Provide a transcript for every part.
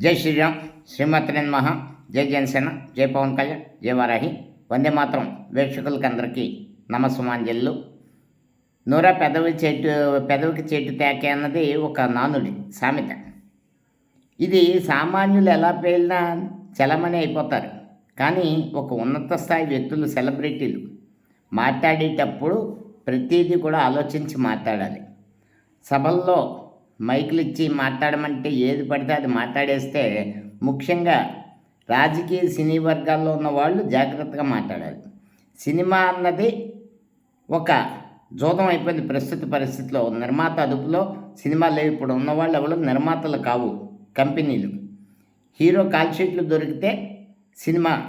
జై శ్రీరామ్. శ్రీమతి మహా జై జనసేన. జై పవన్ కళ్యాణ్. జై వారాహి. వందే మాత్రం వీక్షకులకి అందరికీ నమస్సుమాంజల్లు నూర పెదవి చెట్టు పెదవికి చెట్టు తేకే అన్నది ఒక నానుడి సామెత. ఇది సామాన్యులు ఎలా పేలినా చలమని అయిపోతారు. కానీ ఒక ఉన్నత స్థాయి వ్యక్తులు సెలబ్రిటీలు మాట్లాడేటప్పుడు ప్రతిదీ కూడా ఆలోచించి మాట్లాడాలి. సభల్లో మైకులు ఇచ్చి మాట్లాడమంటే ఏది పడితే అది మాట్లాడేస్తే ముఖ్యంగా రాజకీయ సినీ వర్గాల్లో ఉన్న వాళ్ళు జాగ్రత్తగా మాట్లాడాలి. సినిమా అన్నది ఒక జూదం అయిపోయింది ప్రస్తుత పరిస్థితిలో. నిర్మాత అదుపులో సినిమా లేవు. ఇప్పుడు ఉన్నవాళ్ళు ఎవరు? నిర్మాతలు కావు కంపెనీలు. హీరో కాల్ షీట్లు దొరికితే సినిమా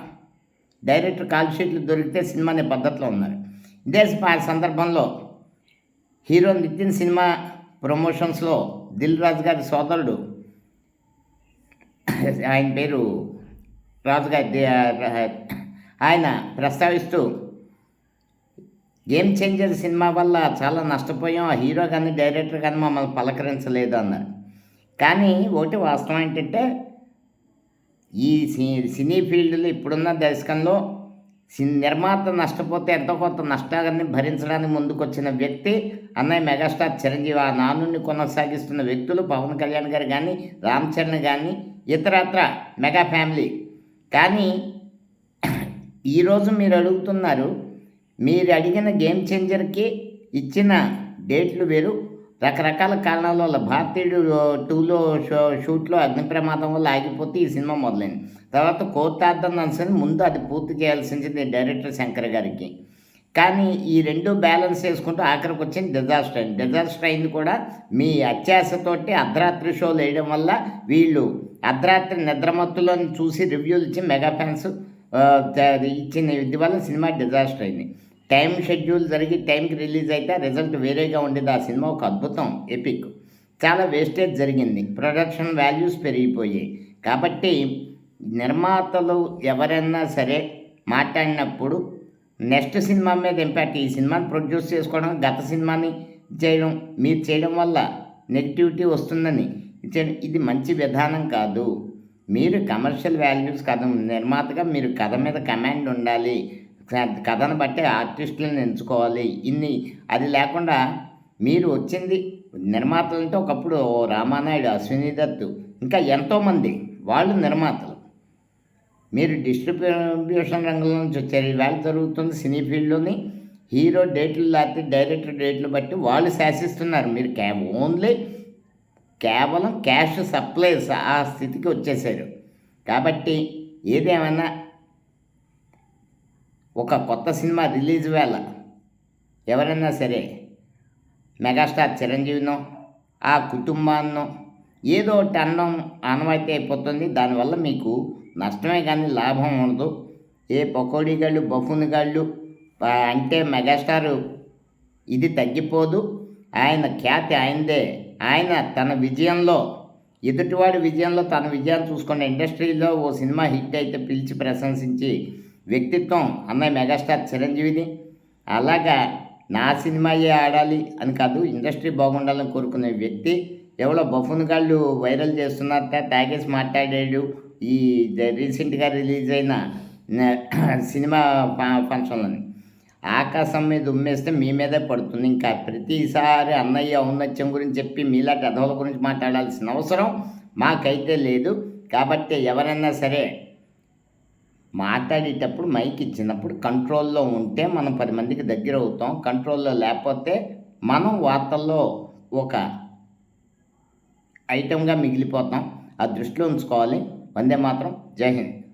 డైరెక్టర్ కాల్ షీట్లు దొరికితే సినిమా అనే పద్ధతిలో ఉన్నారు. ఇదే సందర్భంలో హీరో నితిన్ సినిమా ప్రమోషన్స్లో దిల్ రాజు గారి సోదరుడు. ఆయన పేరు రాజు గారి ఆయన ప్రస్తావిస్తూ గేమ్ చేంజర్ సినిమా వల్ల చాలా నష్టపోయాం. ఆ హీరో కానీ డైరెక్టర్ కానీ మమ్మల్ని పలకరించలేదు అన్నారు. కానీ ఒకటి వాస్తవం ఏంటంటే ఈ సి- సినీ ఫీల్డ్లో ఇప్పుడున్న దర్శకంలో నిర్మాత నష్టపోతే ఎంతో కొంత నష్టాన్ని భరించడానికి ముందుకొచ్చిన వ్యక్తి అన్నయ్య మెగాస్టార్ చిరంజీవి ఆ నానుని కొనసాగిస్తున్న వ్యక్తులు పవన్ కళ్యాణ్ గారు కానీ రామ్ చరణ్ కానీ ఇతరత్ర మెగా ఫ్యామిలీ. కానీ ఈరోజు మీరు అడుగుతున్నారు మీరు అడిగిన గేమ్ చేంజర్కి ఇచ్చిన డేట్లు వేరు రకరకాల కారణాల వల్ల భారతీయుడు టూలో షో షూట్లో అగ్ని ప్రమాదం వల్ల ఆగిపోతే ఈ సినిమా మొదలైంది. తర్వాత కోతార్థం అనుసరి ముందు అది పూర్తి చేయాల్సింది డైరెక్టర్ శంకర్ గారికి. కానీ ఈ రెండు బ్యాలెన్స్ చేసుకుంటూ ఆఖరికి వచ్చింది డిజాస్టర్. అయింది డిజాస్టర్ అయింది కూడా మీ అత్యాశతోటి అర్ధరాత్రి షోలు వేయడం వల్ల వీళ్ళు అర్ధరాత్రి నిద్రమత్తులో చూసి రివ్యూలు ఇచ్చి మెగా ఫ్యాన్స్ ఇచ్చిన ఇది వల్ల సినిమా డిజాస్టర్ అయింది. టైం షెడ్యూల్ జరిగి టైంకి రిలీజ్ అయితే రిజల్ట్ వేరేగా ఉండేది. ఆ సినిమా ఒక అద్భుతం ఎపిక్. చాలా వేస్టేజ్ జరిగింది. ప్రొడక్షన్ వాల్యూస్ పెరిగిపోయాయి. కాబట్టి నిర్మాతలు ఎవరైనా సరే మాట్లాడినప్పుడు నెక్స్ట్ సినిమా మీద ఇంపాక్ట్ ఈ సినిమాని ప్రొడ్యూస్ చేసుకోవడం గత సినిమాని చేయడం మీరు చేయడం వల్ల నెగిటివిటీ వస్తుందని ఇది మంచి విధానం కాదు. మీరు కమర్షియల్ వాల్యూస్ కథ నిర్మాతగా మీరు కథ మీద కమాండ్ ఉండాలి. కథను బట్టి ఆర్టిస్టులను ఎంచుకోవాలి. ఇన్ని అది లేకుండా మీరు వచ్చింది నిర్మాతలంటే ఒకప్పుడు ఓ రామానాయుడు అశ్విని దత్తు ఇంకా ఎంతోమంది వాళ్ళు నిర్మాతలు. మీరు డిస్ట్రిబ్యూషన్ రంగంలో నుంచి వచ్చారు. వేళ జరుగుతుంది సినీ ఫీల్డ్లోని హీరో డేట్లు లేకపోతే డైరెక్టర్ డేట్లు బట్టి వాళ్ళు శాసిస్తున్నారు. మీరు క్యా ఓన్లీ కేవలం క్యాష్ సప్లైస్ ఆ స్థితికి వచ్చేసారు. కాబట్టి ఏదేమైనా ఒక కొత్త సినిమా రిలీజ్ వేళ ఎవరైనా సరే మెగాస్టార్ చిరంజీవినో ఆ కుటుంబాన్నో ఏదో ఒకటి అన్నం ఆనవాయితీ అయిపోతుంది. దానివల్ల మీకు నష్టమే కానీ లాభం ఉండదు. ఏ పకోడీ గాళ్ళు బఫూన్ గాళ్ళు అంటే మెగాస్టారు ఇది తగ్గిపోదు. ఆయన ఖ్యాతి ఆయనదే. ఆయన తన విజయంలో ఎదుటివాడి విజయంలో తన విజయాన్ని చూసుకున్న ఇండస్ట్రీలో ఓ సినిమా హిట్ అయితే పిలిచి ప్రశంసించి వ్యక్తిత్వం అన్న మెగాస్టార్ చిరంజీవిది. అలాగా నా సినిమాయే ఆడాలి అని కాదు ఇండస్ట్రీ బాగుండాలని కోరుకునే వ్యక్తి ఎవరో బఫున్ గాళ్ళు వైరల్ చేస్తున్నారట తాగేసి మాట్లాడాడు. ఈ రీసెంట్గా రిలీజ్ అయిన సినిమా ఫంక్షన్లని. ఆకాశం మీద ఉమ్మేస్తే మీ మీదే పడుతుంది. ఇంకా ప్రతిసారి అన్నయ్య ఔన్నత్యం గురించి చెప్పి మీలాంటి అధవుల గురించి మాట్లాడాల్సిన అవసరం మాకైతే లేదు. కాబట్టి ఎవరైనా సరే మాట్లాడేటప్పుడు మైక్ ఇచ్చినప్పుడు కంట్రోల్లో ఉంటే మనం పది మందికి దగ్గర అవుతాం. కంట్రోల్లో లేకపోతే మనం వార్తల్లో ఒక ఐటెంగా మిగిలిపోతాం. ఆ దృష్టిలో ఉంచుకోవాలి. వందే మాత్రం. జై హింద్.